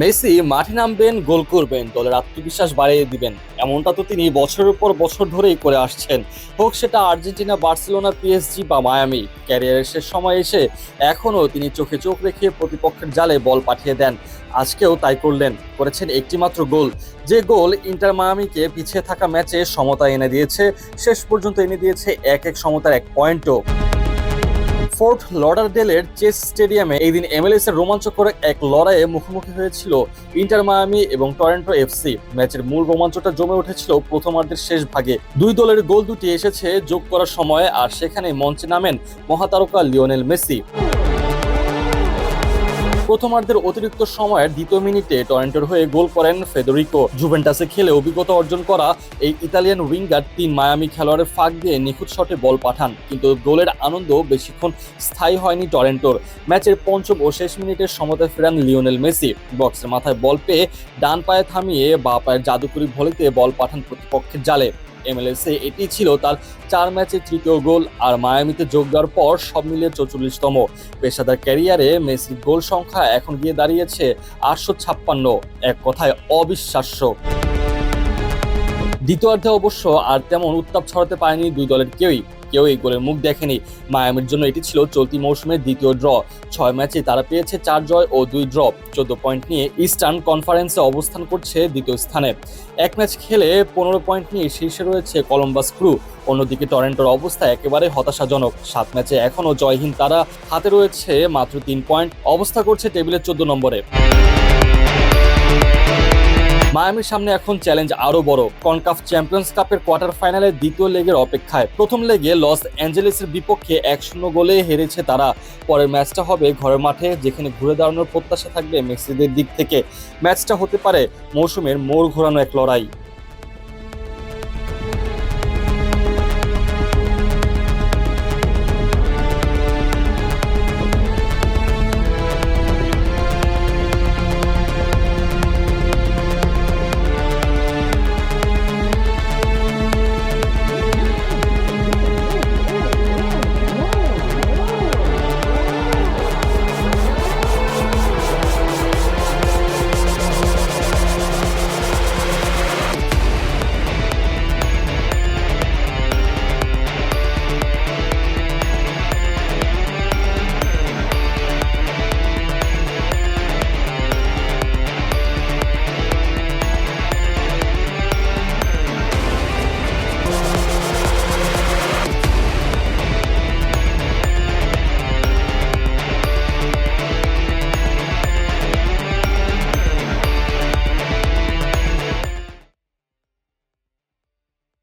Messi মাঠে নামবেন, গোল করবেন, দলের আত্মবিশ্বাস বাড়িয়ে দিবেন। এমনটা তো তিনি বছরের পর বছর ধরেই করে আসছেন। হোক সেটা আর্জেন্টিনা, বার্সেলোনা, পিএসজি বা মায়ামি। ক্যারিয়ারের শেষ সময় এসে এখনও তিনি চোখে চোখ রেখে প্রতিপক্ষের জালে বল পাঠিয়ে দেন। আজকেও তাই করলেন। করেছেন একটিমাত্র গোল। যে গোল ইন্টার মায়ামিকে পিছিয়ে থাকা ম্যাচে সমতা এনে দিয়েছে, শেষ পর্যন্ত এনে দিয়েছে এক এক সমতার এক পয়েন্টও। ফোর্ট লডারডেলের চেস স্টেডিয়ামে এই দিন এমএলএস এর রোমাঞ্চকর এক লড়াইয়ে মুখোমুখি হয়েছিল ইন্টার মায়ামি এবং টরেন্টো এফসি ম্যাচের মূল রোমাঞ্চটা জমে উঠেছিল প্রথমার্ধের শেষ ভাগে। দুই দলের গোল দুটি এসেছে যোগ করার সময়, আর সেখানে মঞ্চে নামেন মহাতারকা লিওনেল মেসি। প্রথমার্ধের অতিরিক্ত সময়ের দ্বিতীয় মিনিটে টরেন্টোর হয়ে গোল করেন ফেদরিকো জুভেন্টাসে খেলে অভিজ্ঞতা অর্জন করা এই ইতালিয়ান উইঙ্গার তিন মায়ামি খেলোয়াড়ের ফাঁক দিয়ে নিখুঁত শটে বল পাঠান, কিন্তু গোলের আনন্দ বেশিক্ষণ স্থায়ী হয়নি টরেন্টোর। ম্যাচের পঞ্চম ও শেষ মিনিটের সমতায় ফেরান লিওনেল মেসি। বক্সের মাথায় বল পেয়ে ডান পায়ে থামিয়ে বা পায়ের জাদুকরি ভলিতে বল পাঠান প্রতিপক্ষের জালে। এমএলএসে এটি ছিল তার চার ম্যাচে তৃতীয় গোল, আর মায়ামিতে যোগ দেওয়ার পর সব মিলিয়ে চৌচল্লিশতম। পেশাদার ক্যারিয়ারে মেসির গোল সংখ্যা এখন গিয়ে দাঁড়িয়েছে আটশো ছাপ্পান্ন। এক কথায় অবিশ্বাস্য। দ্বিতীয়ার্ধে অবশ্য আর তেমন উত্তাপ ছড়াতে পারেনি দুই দলের কেউই। কেউ এই গোলের মুখ দেখেনি। মায়ামির জন্য এটি ছিল চলতি মৌসুমের দ্বিতীয় ড্র। ছয় ম্যাচে তারা পেয়েছে চার জয় ও দুই ড্র। চোদ্দ পয়েন্ট নিয়ে ইস্টার্ন কনফারেন্সে অবস্থান করছে দ্বিতীয় স্থানে। এক ম্যাচ খেলে পনেরো পয়েন্ট নিয়ে শীর্ষে রয়েছে কলম্বাস ক্রু। অন্যদিকে টরেন্টোর অবস্থা একেবারে হতাশাজনক। সাত ম্যাচে এখনও জয়হীন তারা। হাতে রয়েছে মাত্র তিন পয়েন্ট। অবস্থা করছে টেবিলের চোদ্দ নম্বরে। মায়ামির সামনে এখন চ্যালেঞ্জ আরও বড়। কনকাফ চ্যাম্পিয়ন্স কাপের কোয়ার্টার ফাইনালে দ্বিতীয় লেগের অপেক্ষায়। প্রথম লেগে লস অ্যাঞ্জেলেসের বিপক্ষে এক শূন্য গোলে হেরেছে তারা। পরের ম্যাচটা হবে ঘরের মাঠে, যেখানে ঘুরে দাঁড়ানোর প্রত্যাশা থাকবে মেক্সিদের দিক থেকে। ম্যাচটা হতে পারে মৌসুমের মোড় ঘোরানো এক লড়াই।